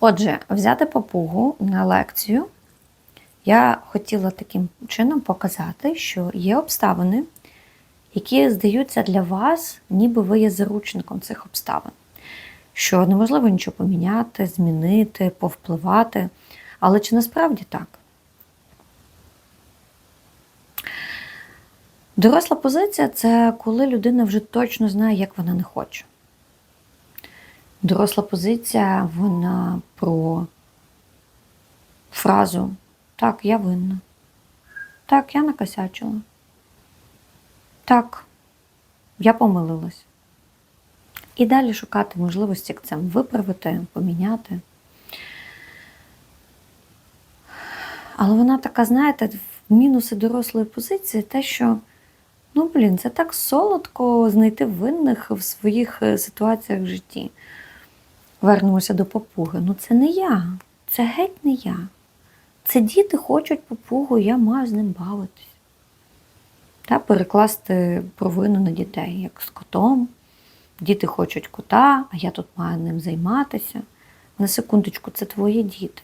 Отже, взяти папугу на лекцію. Я хотіла таким чином показати, що є обставини, які здаються для вас, ніби ви є заручником цих обставин. Що неможливо нічого поміняти, змінити, повпливати. Але чи насправді так? Доросла позиція це коли людина вже точно знає, як вона не хоче. Доросла позиція, вона про фразу Так, я винна. Так, я накосячила. Так, я помилилась. І далі шукати можливості як це виправити, поміняти. Але вона така, знаєте, в мінуси дорослої позиції те, що, ну, блін, це так солодко знайти винних в своїх е, ситуаціях в житті. Вернемося до папуги. Ну, це не я, це геть не я. Це діти хочуть папугу, я маю з ним бавитись. Та перекласти провину на дітей, як з котом. Діти хочуть кота, а я тут маю ним займатися. На секундочку, це твої діти.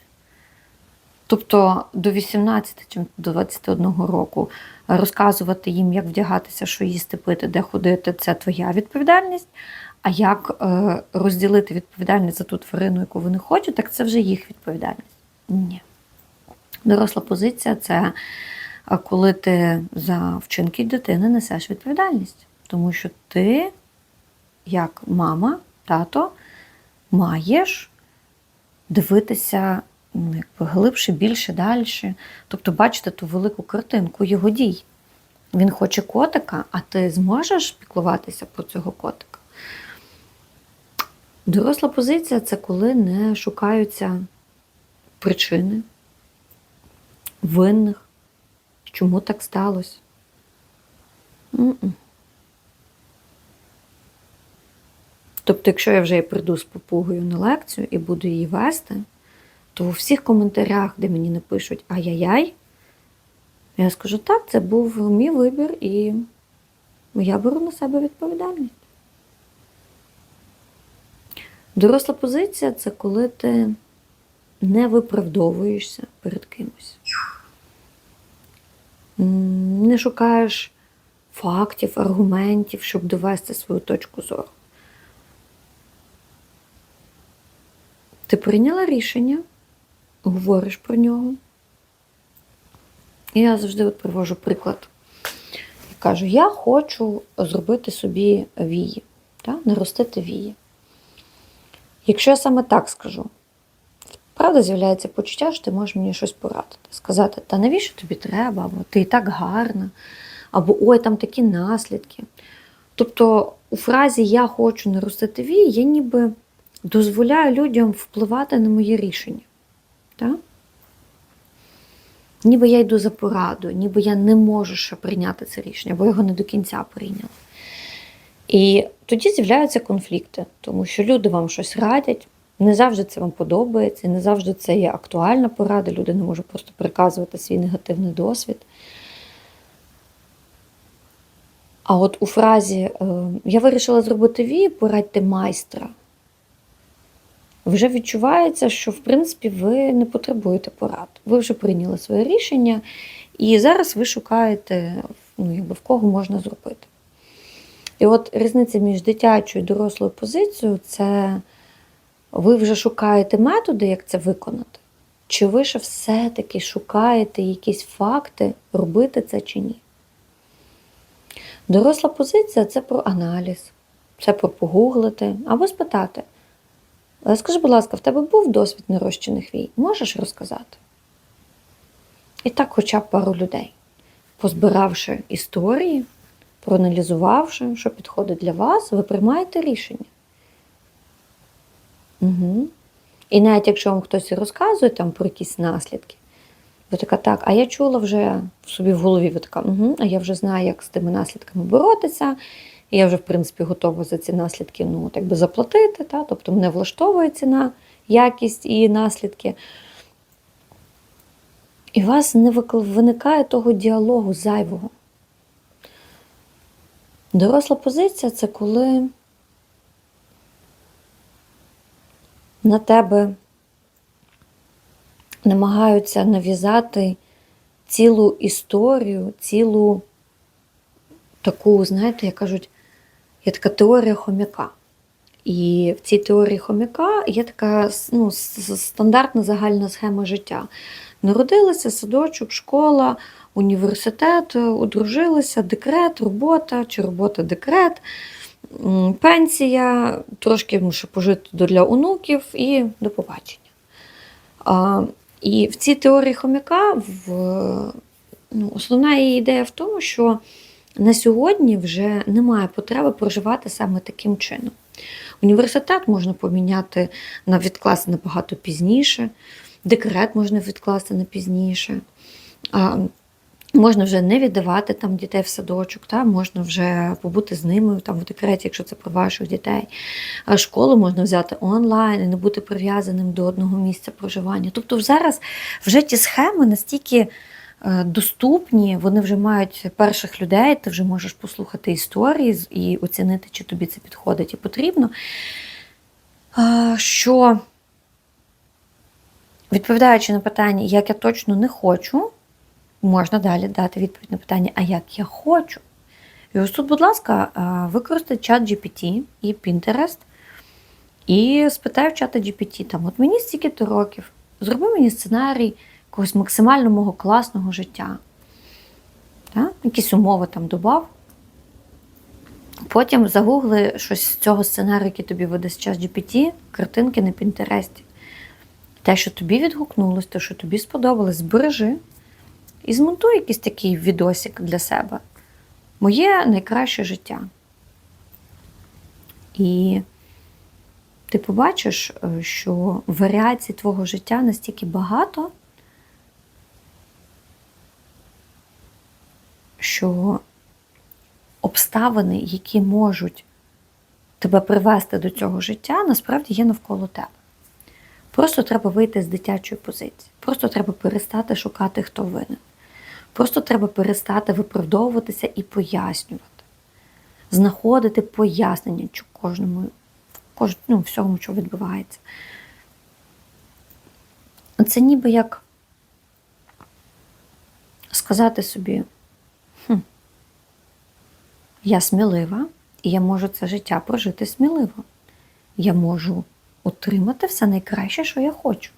Тобто до 18 чи до 21 року розказувати їм, як вдягатися, що їсти пити, де ходити, це твоя відповідальність. А як е, розділити відповідальність за ту тварину, яку вони хочуть, так це вже їх відповідальність. Ні. Доросла позиція це е, коли ти за вчинки дитини несеш відповідальність. Тому що ти, як мама, тато, маєш дивитися ну, якби глибше, більше, далі. Тобто бачити ту велику картинку його дій. Він хоче котика, а ти зможеш піклуватися про цього котика. Доросла позиція це коли не шукаються причини винних, чому так сталося. М-м. Тобто, якщо я вже прийду з попугою на лекцію і буду її вести, то у всіх коментарях, де мені напишуть ай-яй-яй, я скажу, так, це був мій вибір, і я беру на себе відповідальність. Доросла позиція це коли ти не виправдовуєшся перед кимось. Не шукаєш фактів, аргументів, щоб довести свою точку зору. Ти прийняла рішення, говориш про нього. І я завжди от привожу приклад. І кажу: я хочу зробити собі вії, та? наростити вії. Якщо я саме так скажу, правда з'являється почуття, що ти можеш мені щось порадити. Сказати, та навіщо тобі треба, або ти і так гарна, або ой, там такі наслідки. Тобто у фразі Я хочу наростити вії, я ніби дозволяю людям впливати на моє рішення. Так? Ніби я йду за пораду, ніби я не можу ще прийняти це рішення, бо його не до кінця прийняла. І тоді з'являються конфлікти, тому що люди вам щось радять, не завжди це вам подобається, не завжди це є актуальна порада, люди не можуть просто переказувати свій негативний досвід. А от у фразі е, Я вирішила зробити вії, порадьте майстра. Вже відчувається, що в принципі ви не потребуєте порад. Ви вже прийняли своє рішення, і зараз ви шукаєте, ну, якби, в кого можна зробити. І от різниця між дитячою і дорослою позицією це ви вже шукаєте методи, як це виконати, чи ви ще все-таки шукаєте якісь факти, робити це чи ні. Доросла позиція це про аналіз, це про погуглити або спитати. «Е, Скажи, будь ласка, в тебе був досвід нерощених вій? Можеш розказати? І так, хоча б пару людей, позбиравши історії, проаналізувавши, що підходить для вас, ви приймаєте рішення. Угу. І навіть якщо вам хтось розказує там про якісь наслідки, ви така, так, а я чула вже в собі в голові, ви така, угу, а я вже знаю, як з тими наслідками боротися. Я вже, в принципі, готова за ці наслідки ну, так би заплатити. Та? Тобто мене влаштовує ціна, якість і наслідки. І у вас не виникає того діалогу зайвого. Доросла позиція це коли на тебе намагаються нав'язати цілу історію, цілу таку, знаєте, як кажуть, є така теорія хомяка. І в цій теорії хомяка є така ну, стандартна загальна схема життя. Народилися, садочок, школа, університет, одружилися, декрет, робота чи робота, декрет, пенсія, трошки ще пожити для онуків і до побачення. І в цій теорії хомяка в, ну, основна її ідея в тому, що на сьогодні вже немає потреби проживати саме таким чином. Університет можна поміняти на відкласти набагато пізніше, декрет можна відкласти на пізніше. Можна вже не віддавати там дітей в садочок, та? можна вже побути з ними там в декреті, якщо це про ваших дітей. А школу можна взяти онлайн і не бути прив'язаним до одного місця проживання. Тобто зараз вже ті схеми настільки е, доступні, вони вже мають перших людей, ти вже можеш послухати історії і оцінити, чи тобі це підходить і потрібно. Що, відповідаючи на питання, як я точно не хочу, можна далі дати відповідь на питання, а як я хочу. І ось тут, будь ласка, використай чат GPT і Pinterest і спитай в чата GPT, там, от мені стільки-то років, зроби мені сценарій якогось максимально мого класного життя. Так? Якісь умови там додав. Потім загугли щось з цього сценарію, який тобі видасть час GPT, картинки на Пінтересті. Те, що тобі відгукнулось, те, що тобі сподобалось, збережи і змонтуй якийсь такий відосик для себе. Моє найкраще життя. І ти побачиш, е, що варіацій твого життя настільки багато, що обставини, які можуть тебе привести до цього життя, насправді є навколо тебе. Просто треба вийти з дитячої позиції. Просто треба перестати шукати, хто винен. Просто треба перестати виправдовуватися і пояснювати, знаходити пояснення кожному, кож, ну, всьому, що відбувається. Це ніби як сказати собі, хм, я смілива, і я можу це життя прожити сміливо. Я можу отримати все найкраще, що я хочу.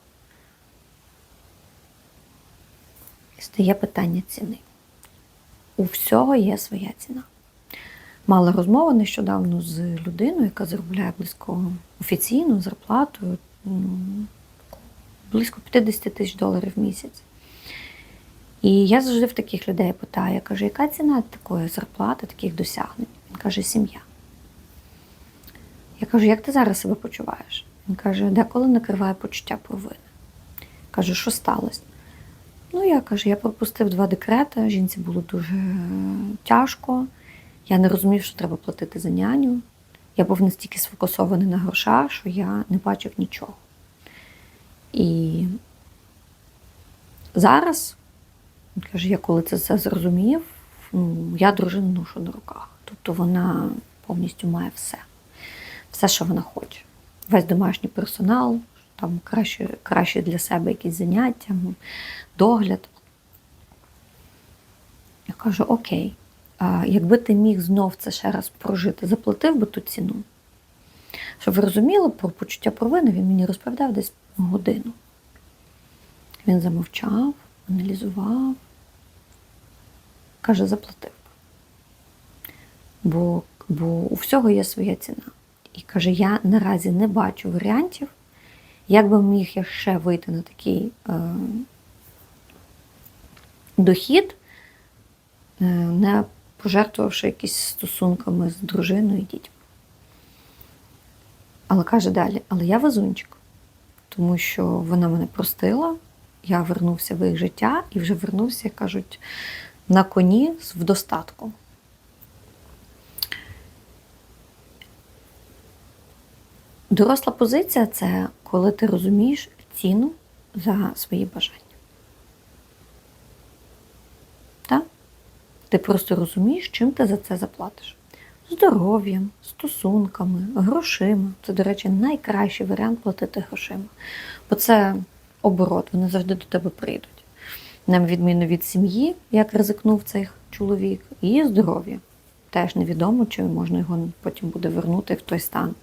І стає питання ціни. У всього є своя ціна. Мала розмову нещодавно з людиною, яка заробляє близько офіційну зарплату близько 50 тисяч доларів в місяць. І я завжди в таких людей питаю, я кажу, яка ціна такої зарплати, таких досягнень? Він каже, сім'я. Я кажу, як ти зараз себе почуваєш? Він каже, деколи накриває почуття провини. Кажу, що сталося? Ну, я кажу, я пропустив два декрети, жінці було дуже тяжко. Я не розумів, що треба платити за няню. Я був настільки сфокусований на грошах, що я не бачив нічого. І зараз, каже, я коли це все зрозумів, ну, я дружину ношу на руках. Тобто вона повністю має все. Все, що вона хоче. Весь домашній персонал, там краще, краще для себе якісь заняття, догляд. Я кажу, окей, а якби ти міг знов це ще раз прожити, заплатив би ту ціну. Щоб ви розуміли, про почуття провини він мені розповідав десь годину. Він замовчав, аналізував. Каже, заплатив. Бо, бо у всього є своя ціна. І каже, я наразі не бачу варіантів, як би міг я ще вийти на такий е, дохід, е, не пожертвувавши якісь стосунками з дружиною і дітьми. Але каже далі, але я везунчик, тому що вона мене простила, я вернувся в їх життя і вже вернувся, як кажуть, на коні в достатку. Доросла позиція це коли ти розумієш ціну за свої бажання. Так? Ти просто розумієш, чим ти за це заплатиш. Здоров'ям, стосунками, грошима. Це, до речі, найкращий варіант платити грошима. Бо це оборот, вони завжди до тебе прийдуть. На відміну від сім'ї, як ризикнув цей чоловік, і здоров'я. Теж невідомо, чи можна його потім буде вернути в той стан.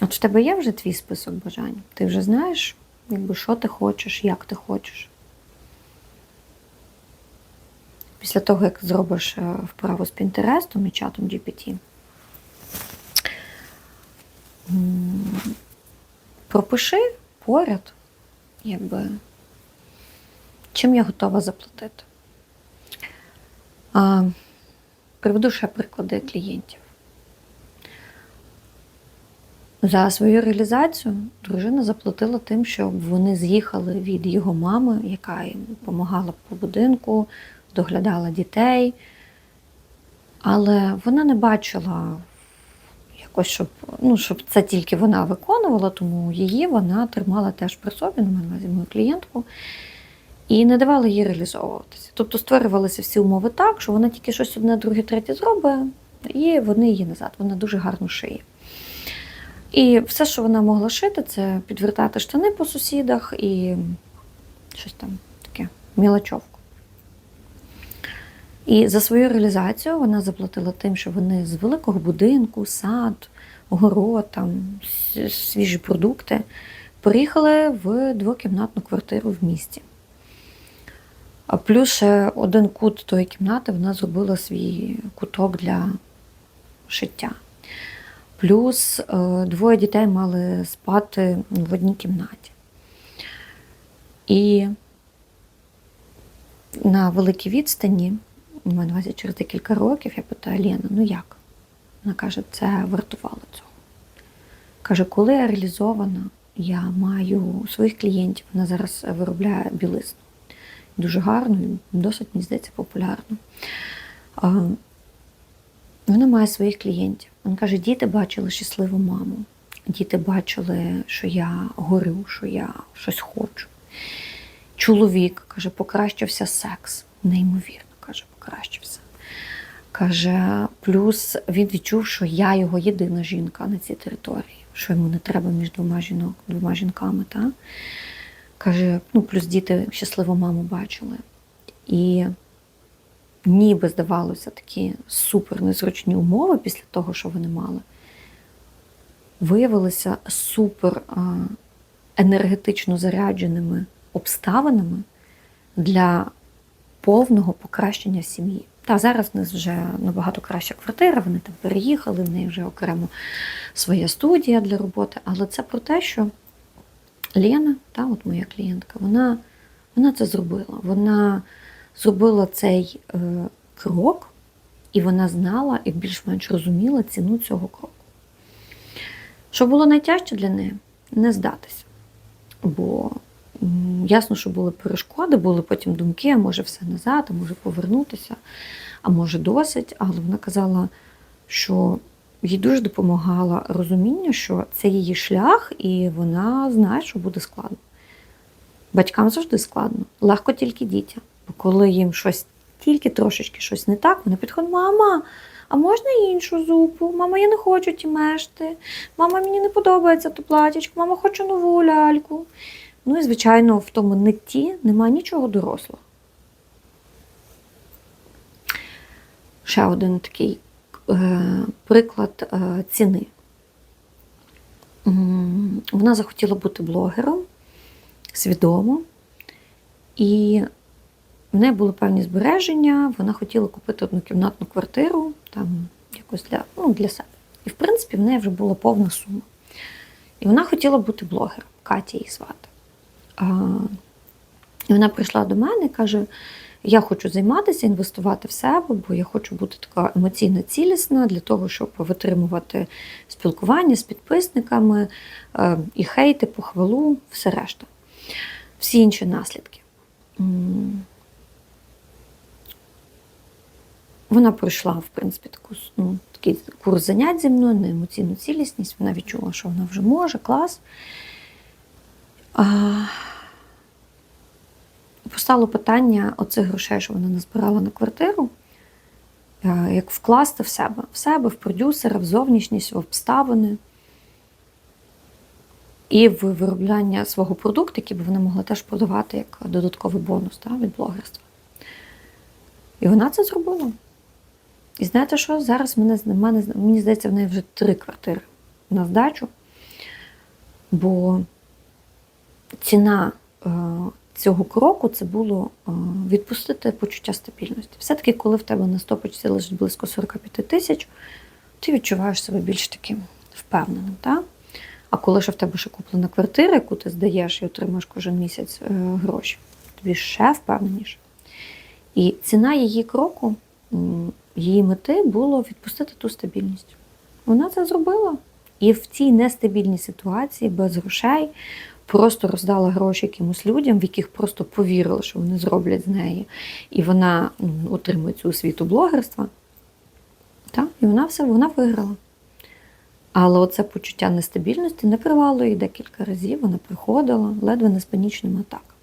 От в тебе є вже твій список бажань? Ти вже знаєш, якби, що ти хочеш, як ти хочеш. Після того, як зробиш е, вправу з Пінтерестом і чатом GPT, пропиши поряд, якби, чим я готова заплатити. А, приведу ще приклади клієнтів. За свою реалізацію дружина заплатила тим, щоб вони з'їхали від його мами, яка їм допомагала по будинку, доглядала дітей. Але вона не бачила якось, щоб, ну, щоб це тільки вона виконувала, тому її вона тримала теж при собі, на мене мою клієнтку, і не давала їй реалізовуватися. Тобто створювалися всі умови так, що вона тільки щось одне, друге, третє зробить, і вони її назад. Вона дуже гарно шиє. І все, що вона могла шити, це підвертати штани по сусідах і щось там таке, мілочовку. І за свою реалізацію вона заплатила тим, що вони з великого будинку, сад, город, там, свіжі продукти переїхали в двокімнатну квартиру в місті. А плюс ще один кут тої кімнати вона зробила свій куток для шиття. Плюс е, двоє дітей мали спати в одній кімнаті. І на великій відстані, на увазі через декілька років, я питаю Лена, ну як? Вона каже, це вартувало цього. Каже, коли я реалізована, я маю своїх клієнтів, вона зараз виробляє білизну. Дуже гарно, досить, мені здається, популярно. Вона має своїх клієнтів. Вона каже: діти бачили щасливу маму. Діти бачили, що я горю, що я щось хочу. Чоловік каже, покращився секс. Неймовірно, каже, покращився. Каже, плюс він відчув, що я його єдина жінка на цій території, що йому не треба між двома жінок, двома жінками. Та? Каже, ну, плюс діти щасливу маму бачили. І ніби здавалося такі супер незручні умови після того, що вони мали, виявилися супер енергетично зарядженими обставинами для повного покращення сім'ї. Та зараз в нас вже набагато краща квартира, вони там переїхали, в неї вже окремо своя студія для роботи. Але це про те, що Лена, та, от моя клієнтка, вона, вона це зробила. Вона зробила цей е, крок, і вона знала і більш-менш розуміла ціну цього кроку. Що було найтяжче для неї не здатися. Бо ясно, що були перешкоди, були потім думки, а може все назад, а може повернутися, а може досить. Але вона казала, що їй дуже допомагало розуміння, що це її шлях, і вона знає, що буде складно. Батькам завжди складно, легко тільки дітям. Бо коли їм щось тільки трошечки щось не так, вони підходять, мама, а можна іншу зупу? Мама, я не хочу ті мешти. Мама, мені не подобається то платічко, мама, хочу нову ляльку. Ну і, звичайно, в тому нитті немає нічого дорослого. Ще один такий е, приклад е, ціни. Вона захотіла бути блогером свідомо, і в неї були певні збереження, вона хотіла купити однокімнатну квартиру, там якось для, ну, для себе. І, в принципі, в неї вже була повна сума. І вона хотіла бути блогером, Катя її звати. А, і вона прийшла до мене і каже: я хочу займатися, інвестувати в себе, бо я хочу бути така емоційно цілісна для того, щоб витримувати спілкування з підписниками, е, і хейти, похвалу, все решта. Всі інші наслідки. М. Вона пройшла, в принципі, таку, ну, такий курс занять зі мною на емоційну цілісність. Вона відчула, що вона вже може, клас. А, постало питання оцих грошей, що вона назбирала на квартиру, е, як вкласти в себе, в себе, в продюсера, в зовнішність, в обставини. і в виробляння свого продукту, який би вона могла теж продавати як додатковий бонус та, від блогерства. І вона це зробила. І знаєте що? Зараз мене, мене, мені здається, в неї вже три квартири на здачу, бо ціна е, цього кроку це було е, відпустити почуття стабільності. Все-таки, коли в тебе на стопочці лежить близько 45 тисяч, ти відчуваєш себе більш таким впевненим. Так? А коли ж в тебе ще куплена квартира, яку ти здаєш і отримаєш кожен місяць е, гроші, тобі ще впевненіше. І ціна її кроку, її мети було відпустити ту стабільність. Вона це зробила. І в цій нестабільній ситуації без грошей просто роздала гроші якимось людям, в яких просто повірили, що вони зроблять з неї. І вона ну, отримує цю освіту блогерства. Так? І вона все вона виграла. Але оце почуття нестабільності не привало її декілька разів. Вона приходила ледве не з панічними атаками.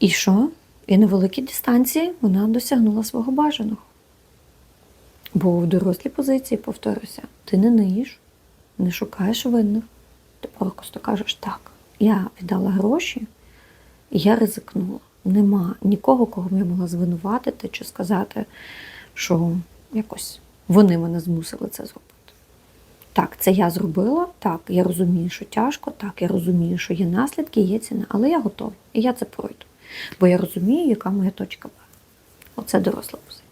І що? І на великій дистанції вона досягнула свого бажаного. Бо в дорослій позиції, повторюся, ти не ниєш, не шукаєш винних. Ти просто кажеш, так, я віддала гроші, і я ризикнула. Нема нікого, кого я могла звинуватити чи сказати, що якось вони мене змусили це зробити. Так, це я зробила, так, я розумію, що тяжко, так, я розумію, що є наслідки, є ціна, але я готова. І я це пройду. Бо я розумію, яка моя точка Б. Оце доросла позиція.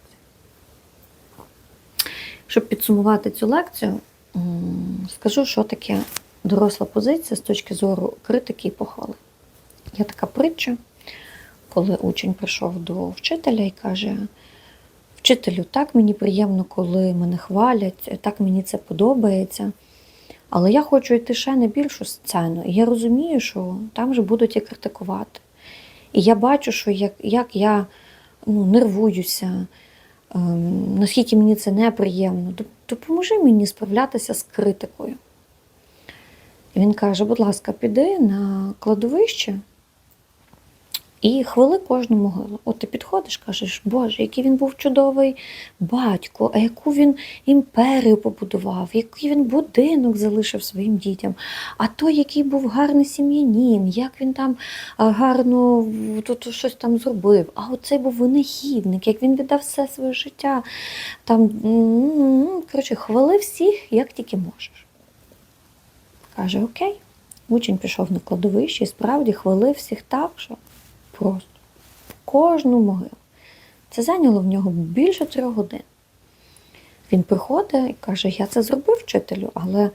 Щоб підсумувати цю лекцію, скажу, що таке доросла позиція з точки зору критики і похвали. Є така притча, коли учень прийшов до вчителя і каже: Вчителю, так мені приємно, коли мене хвалять, так мені це подобається. Але я хочу йти ще на більшу сцену. І я розумію, що там же будуть і критикувати. І я бачу, що як, як я ну, нервуюся, ем, наскільки мені це неприємно, допоможи мені справлятися з критикою. І він каже: будь ласка, піди на кладовище і хвали кожну могилу. От ти підходиш, кажеш, Боже, який він був чудовий батько, а яку він імперію побудував, який він будинок залишив своїм дітям, а той, який був гарний сім'янин, як він там гарно тут щось там зробив. А оцей був винахідник, як він віддав все своє життя. Там, коротше, хвали всіх, як тільки можеш. Каже, окей. Учень пішов на кладовище і справді хвалив всіх так, що просто кожну могилу. Це зайняло в нього більше трьох годин. Він приходить і каже: Я це зробив вчителю, але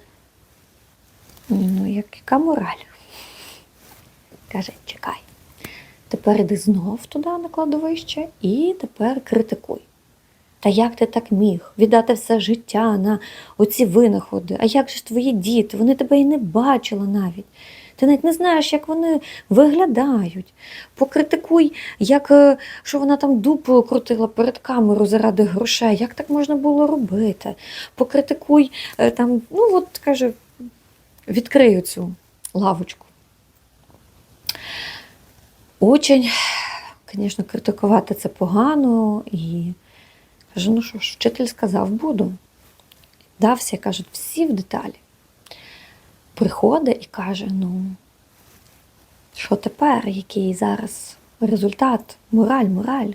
ну, як, яка мораль? Каже, чекай. Тепер іди знов туди на кладовище і тепер критикуй. Та як ти так міг віддати все життя на оці винаходи? А як же ж твої діти? Вони тебе і не бачили навіть. Ти навіть не знаєш, як вони виглядають. Покритикуй, як е, що вона там дупою крутила перед камерою заради грошей. Як так можна було робити? Покритикуй е, там, ну от каже, відкрию цю лавочку. Учень, звісно, критикувати це погано і каже: ну що ж, вчитель сказав, буду. Дався, кажуть, всі в деталі. Приходить і каже: ну, що тепер, який зараз результат, мораль, мораль.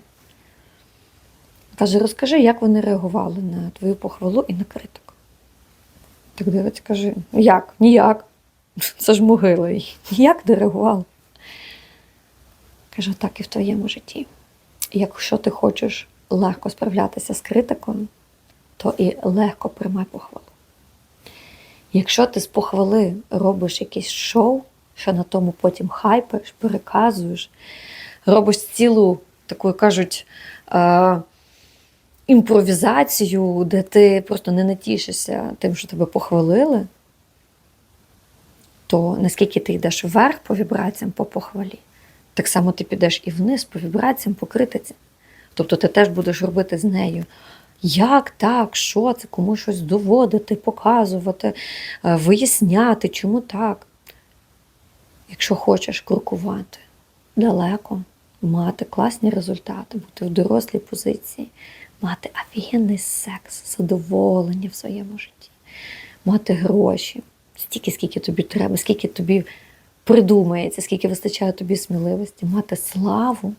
Каже, розкажи, як вони реагували на твою похвалу і на критику. Так дивиться, каже, як? Ніяк. Це ж могила. Ніяк не реагували. Каже, так і в твоєму житті. Якщо ти хочеш легко справлятися з критикою, то і легко приймай похвалу. Якщо ти з похвали робиш якесь шоу, що на тому потім хайпиш, переказуєш, робиш цілу таку, кажуть, е- імпровізацію, де ти просто не натішишся тим, що тебе похвалили, то наскільки ти йдеш вверх по вібраціям, по похвалі, так само ти підеш і вниз по вібраціям, по критиці. Тобто ти теж будеш робити з нею. Як так, що це, комусь щось доводити, показувати, е, виясняти, чому так. Якщо хочеш крокувати далеко, мати класні результати, бути в дорослій позиції, мати офігенний секс, задоволення в своєму житті, мати гроші, стільки, скільки тобі треба, скільки тобі придумається, скільки вистачає тобі сміливості, мати славу.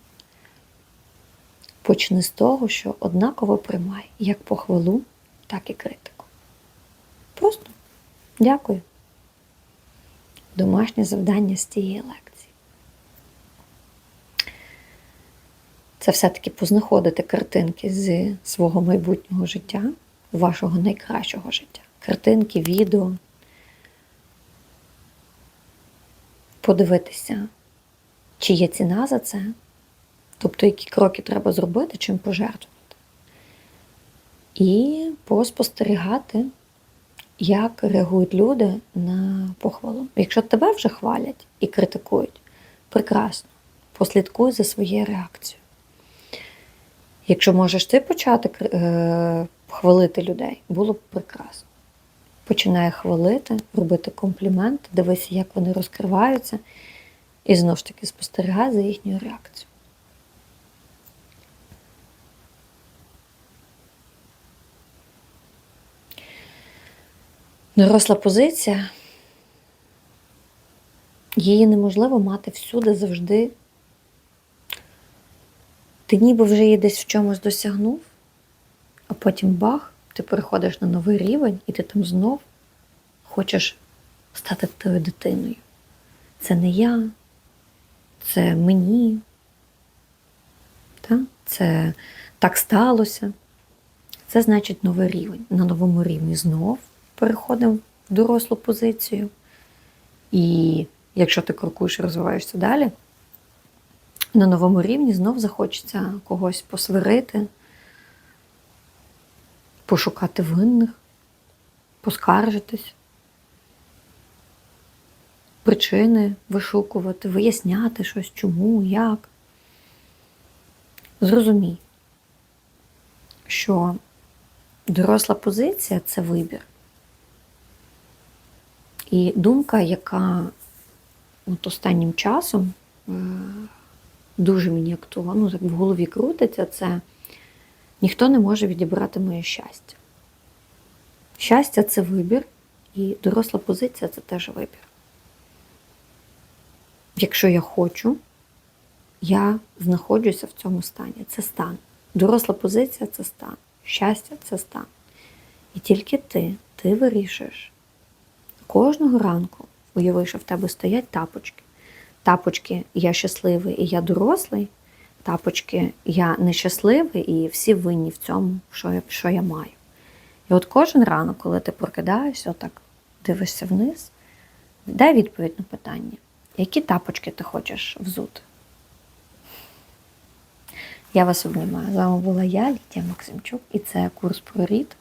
Почни з того, що однаково приймай як похвалу, так і критику. Просто дякую. Домашнє завдання з цієї лекції. Це все-таки познаходити картинки з свого майбутнього життя, вашого найкращого життя. Картинки, відео. Подивитися, чи є ціна за це, тобто які кроки треба зробити, чим пожертвувати. І поспостерігати, як реагують люди на похвалу. Якщо тебе вже хвалять і критикують, прекрасно, послідкуй за своєю реакцією. Якщо можеш ти почати е, хвалити людей, було б прекрасно. Починає хвалити, робити компліменти, дивися, як вони розкриваються, і знову ж таки спостерігай за їхньою реакцією. Доросла позиція, її неможливо мати всюди завжди. Ти ніби вже її десь в чомусь досягнув, а потім бах, ти переходиш на новий рівень, і ти там знов хочеш стати тою дитиною. Це не я, це мені. Це так сталося. Це значить новий рівень. На новому рівні знов переходимо в дорослу позицію. І якщо ти крокуєш і розвиваєшся далі, на новому рівні знов захочеться когось посварити, пошукати винних, поскаржитись, причини вишукувати, виясняти щось, чому, як. Зрозумій, що доросла позиція це вибір. І думка, яка от останнім часом е, дуже мені актуально, ну, так в голові крутиться, це ніхто не може відібрати моє щастя. Щастя це вибір, і доросла позиція це теж вибір. Якщо я хочу, я знаходжуся в цьому стані. Це стан. Доросла позиція це стан. Щастя це стан. І тільки ти, ти вирішуєш. Кожного ранку, уяви, що в тебе стоять тапочки. Тапочки я щасливий і я дорослий, тапочки я нещасливий і всі винні в цьому, що я, що я маю. І от кожен ранок, коли ти прокидаєшся, отак дивишся вниз, дай відповідь на питання, які тапочки ти хочеш взути. Я вас обнімаю. З вами була я, Лідія Максимчук, і це курс про рід.